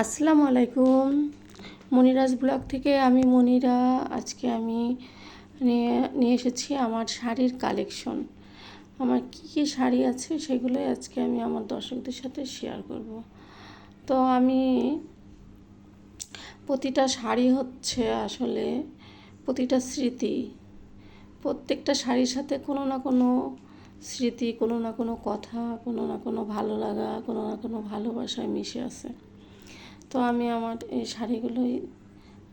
আসসালামু আলাইকুম। মনিরাজ ব্লগ থেকে আমি মনিরা, আজকে আমি নিয়ে এসেছি আমার শাড়ির কালেকশন। আমার কী কী শাড়ি আছে সেগুলোই আজকে আমি আমার দর্শকদের সাথে শেয়ার করব। তো আমি প্রতিটা শাড়ি হচ্ছে আসলে প্রতিটা স্মৃতি। প্রত্যেকটা শাড়ির সাথে কোনো না কোনো স্মৃতি, কোনো না কোনো কথা, কোনো না কোনো ভালো লাগা, কোনো না কোনো ভালোবাসায় মিশে আছে। তো আমি আমার এই শাড়িগুলোই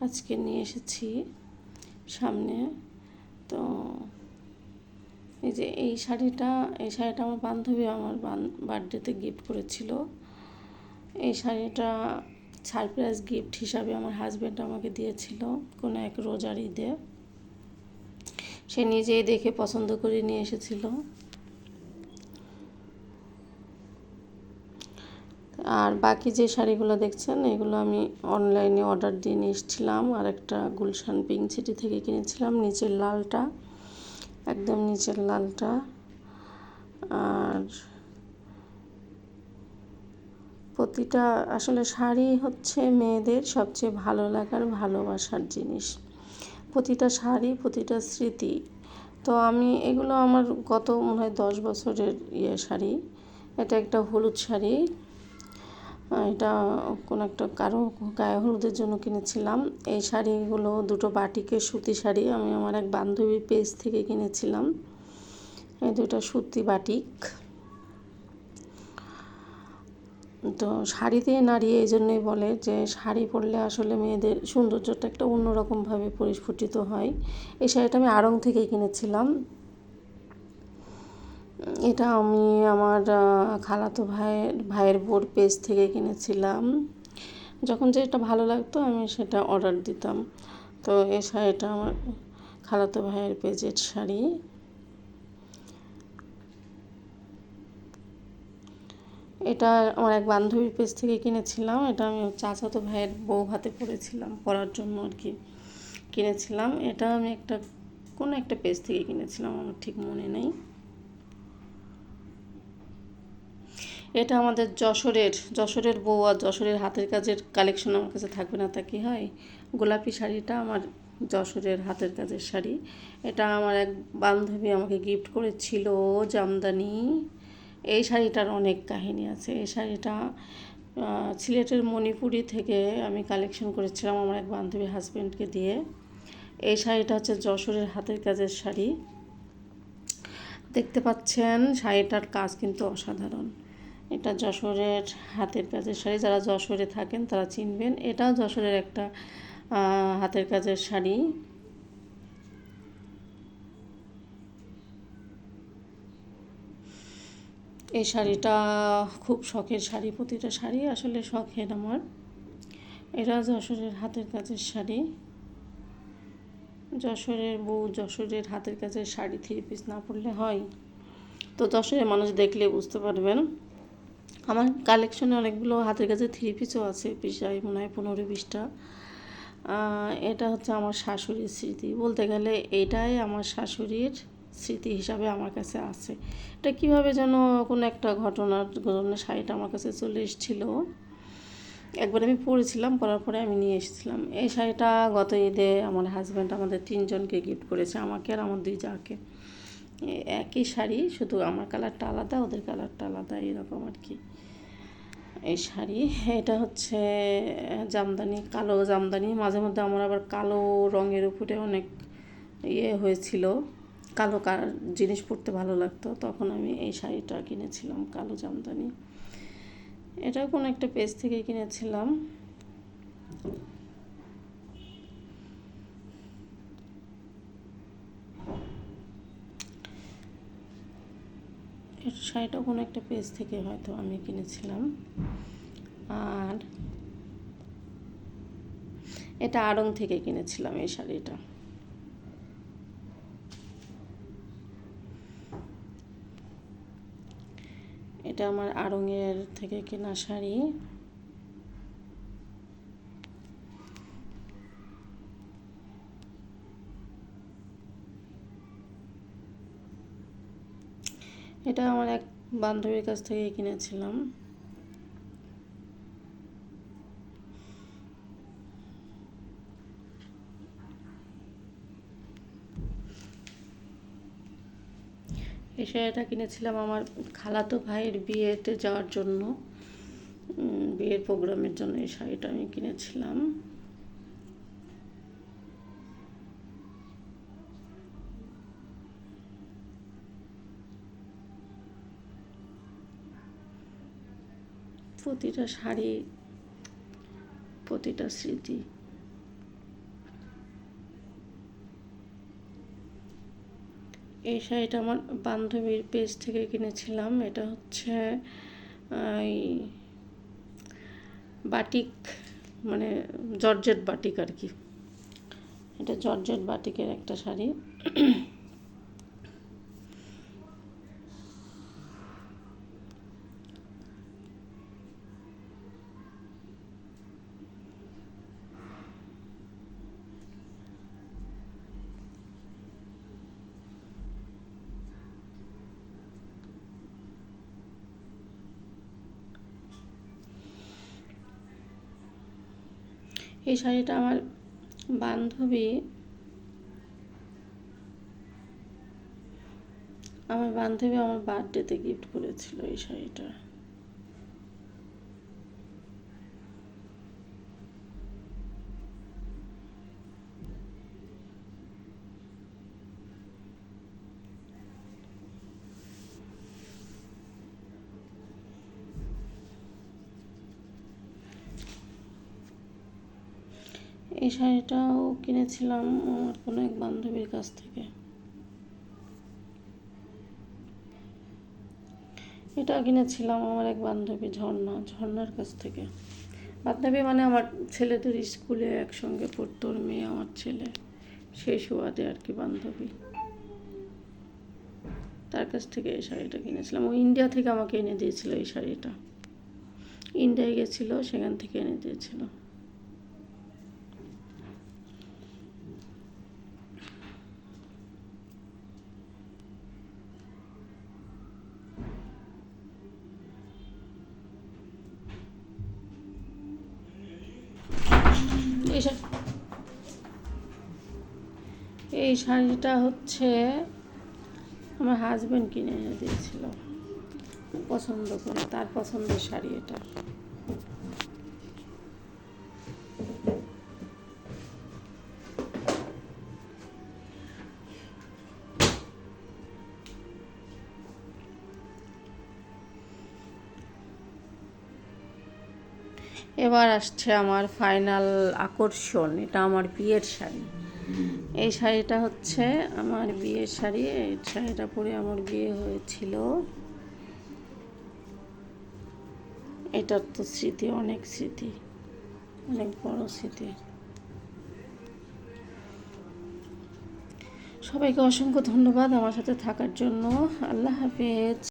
আজকে নিয়ে এসেছি সামনে। তো এই যে এই শাড়িটা এই শাড়িটা আমার বান্ধবী আমার বার্থডেতে গিফট করেছিল। এই শাড়িটা সারপ্রাইজ গিফট হিসাবে আমার হাজব্যান্ড আমাকে দিয়েছিল কোনো এক রোজার ঈদে। সে নিজেই দেখে পছন্দ করে নিয়ে এসেছিল। আর বাকি যে শাড়িগুলো দেখছেন, এগুলো আমি অনলাইনে অর্ডার দিয়ে নিয়ে এসেছিলাম। আর একটা গুলশান পিঙ্ক সিটি থেকে কিনেছিলাম, নিচের লালটা, একদম নিচের লালটা। আর প্রতিটা, আসলে শাড়ি হচ্ছে মেয়েদের সবচেয়ে ভালো লাগার, ভালোবাসার জিনিস। প্রতিটা শাড়ি, প্রতিটা স্মৃতি। তো আমি, এগুলো আমার গত মনে হয় দশ বছরের ইয়ে শাড়ি। এটা একটা হলুদ শাড়ি। এটা কোনো একটা কারও গায়ে হলুদের জন্য কিনেছিলাম। এই শাড়িগুলো, দুটো বাটিকের সুতি শাড়ি, আমি আমার এক বান্ধবীর পেজ থেকে কিনেছিলাম। এই দুটো সুতি বাটিক। তো শাড়ি দিয়ে নাড়িয়ে এই জন্যই বলে যে, শাড়ি পরলে আসলে মেয়েদের সৌন্দর্যটা একটা অন্যরকমভাবে পরিস্ফুটিত হয়। এই শাড়িটা আমি আড়ং থেকে কিনেছিলাম। এটা আমি আমার খালাতো ভাইয়ের ভাইয়ের বোর পেজ থেকে কিনেছিলাম। যখন যেটা ভালো লাগতো আমি সেটা অর্ডার দিতাম। তো এই শাড়িটা আমার খালাতো ভাইয়ের পেজের শাড়ি। এটা আমার এক বান্ধবীর পেজ থেকে কিনেছিলাম। এটা আমি চাচাতো ভাইয়ের বউ হাতে পরেছিলাম, পরার জন্য আর কি কিনেছিলাম। এটা আমি একটা, কোনো একটা পেজ থেকে কিনেছিলাম, আমার ঠিক মনে নেই। এটা আমাদের যশোরের যশোরের বউ আর যশোরের হাতের কাজের কালেকশন আমার কাছে থাকবে না, তা কি হয়? গোলাপি শাড়িটা আমার যশোরের হাতের কাজের শাড়ি। এটা আমার এক বান্ধবী আমাকে গিফট করেছিল জামদানি। এই শাড়িটার অনেক কাহিনী আছে। এই শাড়িটা সিলেটের মণিপুরি থেকে আমি কালেকশন করেছিলাম আমার এক বান্ধবী হাজব্যান্ডকে দিয়ে। এই শাড়িটা হচ্ছে যশোরের হাতের কাজের শাড়ি। দেখতে পাচ্ছেন, শাড়িটার কাজ কিন্তু অসাধারণ। এটা যশোরের হাতের কাজের শাড়ি। যারা যশোরে থাকেন, তারা চিনবেন, এটাও যশোরের একটা হাতের কাজের শাড়ি। এই শাড়িটা খুব শখের শাড়ি, প্রতিটা শাড়ি আসলে শখের আমার। এরা যশোরের হাতের কাজের শাড়ি। যশোরের বউ যশোরের হাতের কাজের শাড়ি থ্রি পিস না পরলে হয়। তো যশোরের মানুষ দেখলে বুঝতে পারবেন। আমার কালেকশনে অনেকগুলো হাতের কাছে থ্রি পিসও আছে পিসাই মনে হয় পনেরো বিশটা। এটা হচ্ছে আমার শাশুড়ির স্মৃতি। বলতে গেলে এটাই আমার শাশুড়ির স্মৃতি হিসাবে আমার কাছে আছে। এটা কীভাবে যেন কোনো একটা ঘটনার জন্য শাড়িটা আমার কাছে চলে এসেছিল। একবার আমি পরেছিলাম, পরার পরে আমি নিয়ে এসেছিলাম। এই শাড়িটা গত ঈদে আমার হাজব্যান্ড আমাদের তিনজনকে গিফট করেছে, আমাকে আর আমার দুই যাকে। একই শাড়ি, শুধু আমার কালারটা আলাদা, ওদের কালারটা আলাদা, এরকম আর কি। এই শাড়ি, এটা হচ্ছে জামদানি, কালো জামদানি। মাঝে মধ্যে আমার আবার কালো রঙের উপরে অনেক ইয়ে হয়েছিল। কালো জিনিস পরতে ভালো লাগতো। তখন আমি এই শাড়িটা কিনেছিলাম, কালো জামদানি। এটাও কোনো একটা পেজ থেকে কিনেছিলাম। শাড়িটা কোনো একটা পেজ থেকে হয়তো আমি কিনেছিলাম। আর এটা আড়ং থেকে কিনেছিলাম এই শাড়িটা। এটা আমার আড়ং এর থেকে কেনা শাড়ি। এটা আমার এক বান্ধবীর কাছ থেকে কিনেছিলাম। এই শাড়িটা কিনেছিলাম আমার খালাতো ভাইয়ের বিয়েতে যাওয়ার জন্য। বিয়ের প্রোগ্রামের জন্য এই শাড়িটা আমি কিনেছিলাম। প্রতিটা শাড়ি, প্রতিটা স্মৃতি। এই শাড়িটা আমার বান্ধবীর পেজ থেকে কিনেছিলাম। এটা হচ্ছে বাটিক মানে জর্জেট বাটিক আর কি। এটা জর্জেট বাটিকের একটা শাড়ি। এই শাড়িটা আমার বান্ধবী আমার বান্ধবী আমার বার্থডেতে গিফট করেছিল এই শাড়িটা। এই শাড়িটাও কিনেছিলাম আমার কোনো এক বান্ধবীর কাছ থেকে। এটা কিনেছিলাম আমার এক বান্ধবী ঝর্ণা, ঝর্ণার কাছ থেকে। বান্ধবী মানে আমার ছেলেদের স্কুলে একসঙ্গে পড়তো, ওর মেয়ে আমার ছেলে। সেই সুবাদে আর কি বান্ধবী। তার কাছ থেকে এই শাড়িটা কিনেছিলাম। ও ইন্ডিয়া থেকে আমাকে এনে দিয়েছিল এই শাড়িটা। ইন্ডিয়ায় গেছিল, সেখান থেকে এনে দিয়েছিল। এই শাড়িটা হচ্ছে আমার হাজব্যান্ড কিনে এনে দিয়েছিল। পছন্দ করে তার পছন্দের শাড়ি এটা। এবার আসছে আমার ফাইনাল আকর্ষণ, এটা আমার বিয়ের শাড়ি। এই শাড়িটা হচ্ছে আমার বিয়ের শাড়ি, এই শাড়িটা পরে আমার বিয়ে হয়েছিল। এটার তো স্মৃতি, অনেক স্মৃতি, অনেক বড় স্মৃতি। সবাইকে অসংখ্য ধন্যবাদ আমার সাথে থাকার জন্য। আল্লাহ হাফেজ।